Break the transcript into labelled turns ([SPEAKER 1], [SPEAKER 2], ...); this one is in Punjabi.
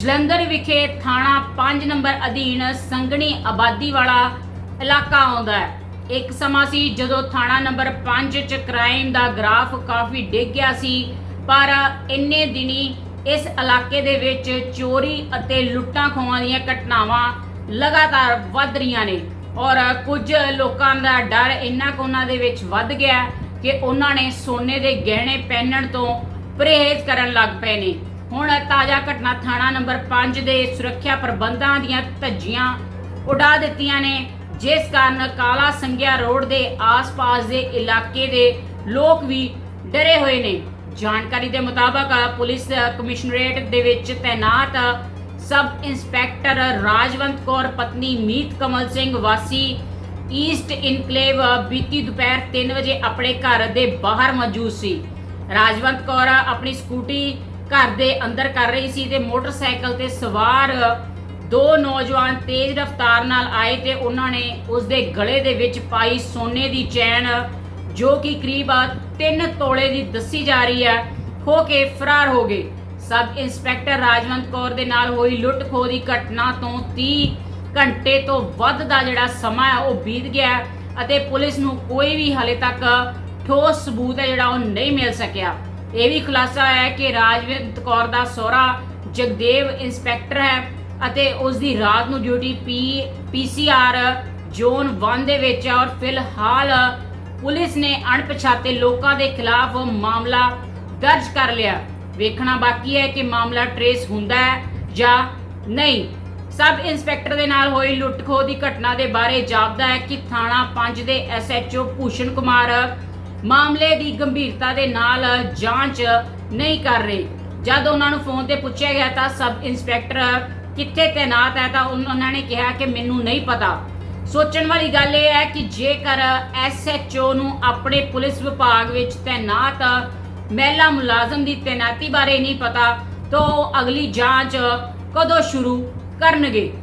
[SPEAKER 1] ਜਲੰਧਰ ਵਿਖੇ ਥਾਣਾ 5 ਨੰਬਰ ਅਧੀਨ ਸੰਗਣੀ ਆਬਾਦੀ ਵਾਲਾ ਇਲਾਕਾ ਆਉਂਦਾ ਹੈ। ਇੱਕ ਸਮਾਂ ਸੀ ਜਦੋਂ ਥਾਣਾ ਨੰਬਰ 5 ਚ ਕ੍ਰਾਈਮ ਦਾ ਗ੍ਰਾਫ ਕਾਫੀ ਡਿੱਗ ਗਿਆ ਸੀ, ਪਰ ਇੰਨੇ ਦਿਨੀ ਇਸ ਇਲਾਕੇ ਦੇ ਵਿੱਚ ਚੋਰੀ ਅਤੇ ਲੁੱਟਾਂ ਖੋਹਾਂ ਦੀਆਂ ਘਟਨਾਵਾਂ ਲਗਾਤਾਰ ਵੱਧ ਰਹੀਆਂ ਨੇ ਔਰ ਕੁਝ ਲੋਕਾਂ ਦਾ ਡਰ ਇੰਨਾ ਕੁ ਉਹਨਾਂ ਦੇ ਵਿੱਚ ਵੱਧ ਗਿਆ ਕਿ ਉਹਨਾਂ ਨੇ ਸੋਨੇ ਦੇ ਗਹਿਣੇ ਪਹਿਨਣ ਤੋਂ ਪਰਹੇਜ਼ ਕਰਨ ਲੱਗ ਪਏ ਨੇ। ਹੁਣ ਤਾਜ਼ਾ ਘਟਨਾ ਥਾਣਾ ਨੰਬਰ 5 ਦੇ ਸੁਰੱਖਿਆ ਪ੍ਰਬੰਧਾਂ ਦੀਆਂ ਧੱਜੀਆਂ ਉਡਾ ਦਿੱਤੀਆਂ ਨੇ, ਜਿਸ ਕਾਰਨ ਕਾਲਾ ਸੰਗਿਆ ਰੋਡ ਦੇ ਆਸ-ਪਾਸ ਦੇ ਇਲਾਕੇ ਦੇ ਲੋਕ ਵੀ ਡਰੇ ਹੋਏ ਨੇ। ਜਾਣਕਾਰੀ ਦੇ ਮੁਤਾਬਕ, ਪੁਲਿਸ ਕਮਿਸ਼ਨਰੇਟ ਦੇ ਵਿੱਚ ਤੈਨਾਤ ਸਬ ਇੰਸਪੈਕਟਰ ਰਾਜਵੰਤ ਕੌਰ, ਪਤਨੀ ਮੀਤ ਕਮਲ ਸਿੰਘ, ਵਾਸੀ ਈਸਟ ਇਨਕਲੇਵ ਬੀਤੀ ਦੁਪਹਿਰ 3 ਵਜੇ ਆਪਣੇ ਘਰ ਦੇ ਬਾਹਰ ਮੌਜੂਦ ਸੀ। ਰਾਜਵੰਤ ਕੌਰ ਆਪਣੀ ਸਕੂਟੀ ਘਰ ਦੇ ਅੰਦਰ ਕਰ ਰਹੀ ਸੀ ਤੇ ਮੋਟਰਸਾਈਕਲ ਤੇ ਸਵਾਰ ਦੋ ਨੌਜਵਾਨ ਤੇਜ਼ ਰਫ਼ਤਾਰ ਨਾਲ ਆਏ ਤੇ ਉਹਨਾਂ ਨੇ ਉਸ ਦੇ ਗਲੇ ਦੇ ਵਿੱਚ ਪਾਈ ਸੋਨੇ ਦੀ ਚੈਨ, ਜੋ ਕਿ ਕਰੀਬ 3 ਤੋਲੇ ਦੀ ਦੱਸੀ ਜਾ ਰਹੀ ਹੈ, ਖੋ ਕੇ ਫਰਾਰ ਹੋ ਗਏ। ਸਬ ਇੰਸਪੈਕਟਰ ਰਾਜਵੰਤ ਕੌਰ ਦੇ ਨਾਲ ਹੋਈ ਲੁੱਟ ਖੋਹ ਦੀ ਘਟਨਾ ਤੋਂ 30 ਘੰਟੇ ਤੋਂ ਵੱਧ ਦਾ ਜਿਹੜਾ ਸਮਾਂ ਹੈ, ਉਹ ਬੀਤ ਗਿਆ ਅਤੇ ਪੁਲਿਸ ਨੂੰ ਕੋਈ ਵੀ ਹਾਲੇ ਤੱਕ ਠੋਸ ਸਬੂਤ ਹੈ ਜਿਹੜਾ ਉਹ ਨਹੀਂ ਮਿਲ ਸਕਿਆ। ਇਹ ਵੀ ਖੁਲਾਸਾ ਹੈ ਕਿ ਰਾਜਵੰਤ ਕੌਰ ਦਾ ਸਹੁਰਾ ਜਗਦੇਵ ਇੰਸਪੈਕਟਰ ਹੈ ਅਤੇ ਉਸ ਦੀ ਰਾਤ ਨੂੰ ਡਿਊਟੀ ਪੀ ਪੀਸੀਆਰ ਜ਼ੋਨ 1 ਦੇ ਵਿੱਚ ਹੈ ਔਰ ਫਿਲਹਾਲ ਪੁਲਿਸ ਨੇ ਅਣਪਛਾਤੇ ਲੋਕਾਂ ਦੇ ਖਿਲਾਫ ਮਾਮਲਾ ਦਰਜ ਕਰ ਲਿਆ। ਵੇਖਣਾ ਬਾਕੀ ਹੈ ਕਿ ਮਾਮਲਾ ਟਰੇਸ ਹੁੰਦਾ ਹੈ ਜਾਂ ਨਹੀਂ। ਸਬ ਇੰਸਪੈਕਟਰ ਦੇ ਨਾਲ ਹੋਈ ਲੁੱਟ ਖੋਹ ਦੀ ਘਟਨਾ ਦੇ ਬਾਰੇ ਜਾਪਦਾ ਹੈ ਕਿ ਥਾਣਾ 5 ਦੇ ਐਸਐਚਓ ਭੂਸ਼ਣ ਕੁਮਾਰ ਮਾਮਲੇ ਦੀ ਗੰਭੀਰਤਾ ਦੇ ਨਾਲ ਜਾਂਚ ਨਹੀਂ ਕਰ ਰਹੇ। ਜਦ ਉਹਨਾਂ ਨੂੰ ਫੋਨ ਤੇ ਪੁੱਛਿਆ ਗਿਆ ਤਾਂ ਸਬ ਇੰਸਪੈਕਟਰ ਕਿੱਥੇ ਤੈਨਾਤ ਹੈ ਤਾਂ ਉਹਨਾਂ ਨੇ ਕਿਹਾ ਕਿ ਮੈਨੂੰ ਨਹੀਂ ਪਤਾ। ਸੋਚਣ ਵਾਲੀ ਗੱਲ ਇਹ ਹੈ ਕਿ ਜੇਕਰ ਐਸਐਚਓ ਨੂੰ ਆਪਣੇ ਪੁਲਿਸ ਵਿਭਾਗ ਵਿੱਚ ਤੈਨਾਤ ਮਹਿਲਾ ਮੁਲਾਜ਼ਮ ਦੀ ਤੈਨਾਤੀ ਬਾਰੇ ਨਹੀਂ ਪਤਾ, ਤਾਂ ਉਹ ਅਗਲੀ ਜਾਂਚ ਕਦੋਂ ਸ਼ੁਰੂ ਕਰਨਗੇ?